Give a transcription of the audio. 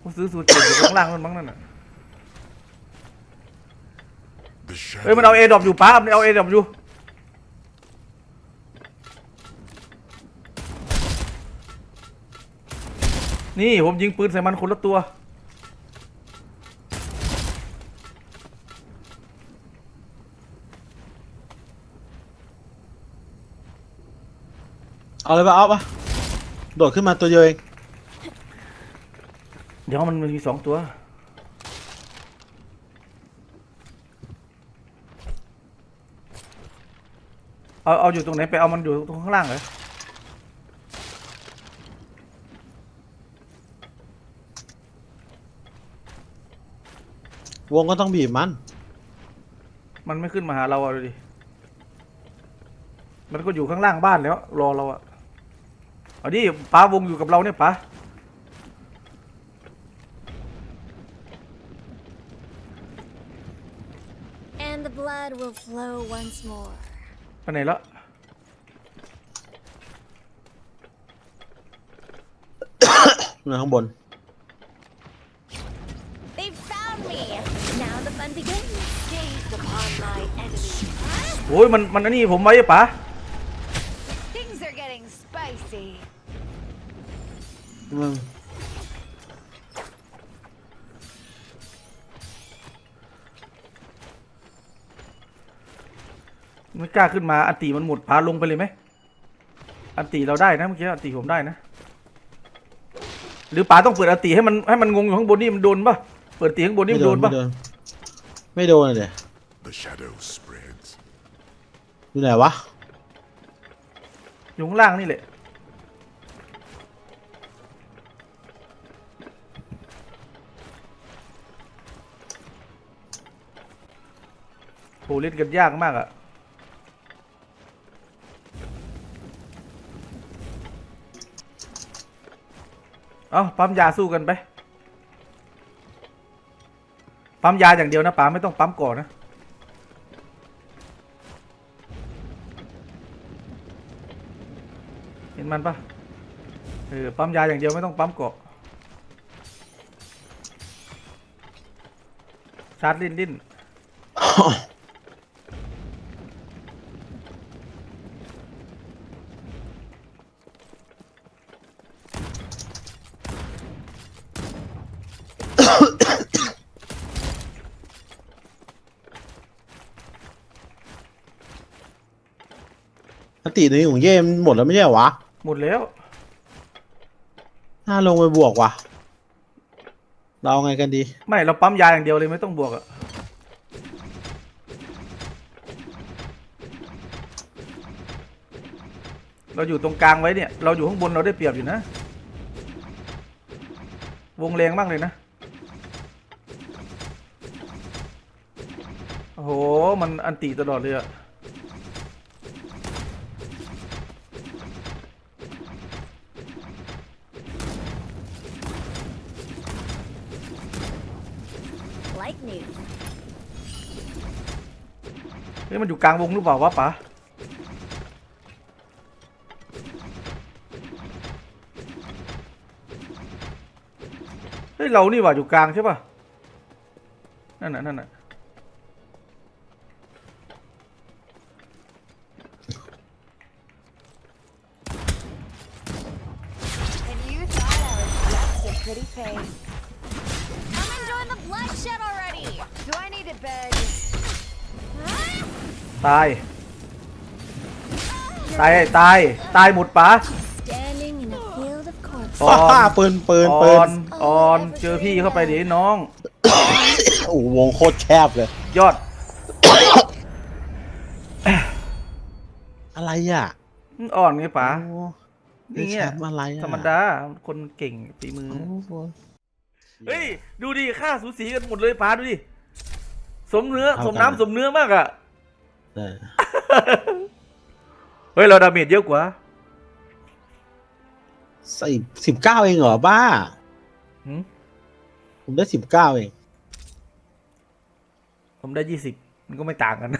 กูซื้อสูตรเจ็ดอยู่ข้างล่างนั่นมั้งนั่นน่ะ The เฮ้ยมันเอาเอดรอปอยู่ป้ามันเอาเอดรอปอยู่ นี่ผมยิงปืนใส่มันคนละตัว เอาเลยปะเอาปะโดดขึ้นมาตัวเดียวเอง เดี๋ยวมันมีสองตัว เอาเอาอยู่ตรงไหนไปเอามันอยู่ตรงข้างล่างเหรอวงก็ต้องบีบมัน มันไม่ขึ้นมาหาเราอะดูดิ มันก็อยู่ข้างล่างบ้านแล้ว รอเราอะเอาดิป้าวงอยู่กับเราเนี่ยป้า And the blood will flow once more. ไปไหนแล้ว อยู่ข้างบน They found me! Now the fun begins. Gaze upon my enemy. โอ้ยมันมันอันนี้ผมไว้ป้า Things are getting spicy. มึ ไม่กล้าขึ้นมาอันตีมันหมดพาลงไปเลยไหมอันตีเราได้นะเมื่อกี้อันตีผมได้นะ หรือป๋าต้องเปิดอันตีให้มันให้มันงงอยู่ข้างบนนี่มันโดนปะเปิดตีข้างบนนี่ไม่มันโดโดนนไม่ปะโดนไม่โดนเลย The shadow spreads. อยู่ไหนวะอยู่ข้างล่างนี่แหละโหเล่นกันยากมากอะ เอาปั๊มยาสู้กันไป ปั๊มยาอย่างเดียวนะป๋าไม่ต้องปั๊มก่อนนะ เห็นมันปะเออปั๊มยาอย่างเดียวไม่ต้องปั๊มเกาะชาร์จลิ้นลิ้น ติในของเย่มันหมดแล้วไม่ใช่เหรอวะหมดแล้ว น่าลงไปบวกว่ะ เราเอาไงกันดี ไม่เราปั๊มยาอย่างเดียวเลยไม่ต้องบวกอะเราอยู่ตรงกลางไว้เนี่ย เราอยู่ข้างบนเราได้เปรียบอยู่นะ วงแรงมากเลยนะ โอ้โห มันอันติตลอดเลยอะ Like new. เฮ้ยมันอยู่กลางวงหรือเปล่าวะป๋าเฮ้ยเรานี่หว่าอยู่กลางใช่ป่ะ นั่นน่ะนั่นน่ะ enjoying the bloodshed already! Do I need to beg? ตาย ตายตายตายหมดป๋า Standing in a field of corpses. ออนปืนปืนอปือน นออนเจอพี่เข้าไปดิน้อง โอ้โหวงโคตรแคบเลย ยอดอะไรอะอ่อนไงป๋าโอ้นี่นี่ไงแชมป์อะไรอะธรรมดาคนเก่งฝีมือ โอ้โห เฮ้ย ดูดิค่าสูสีกันหมดเลยป๋าดูดิ สมเนื้อเท่าสกันมน้ำสมเนื้อมากอะเออเฮ้ย เราดาเมจเยอะกว่าใส่สิบเก้าเองเหรอบ้าหืมผมได้สิบเก้าเอง ผมได้ยี่สิบมันก็ไม่ต่างกัน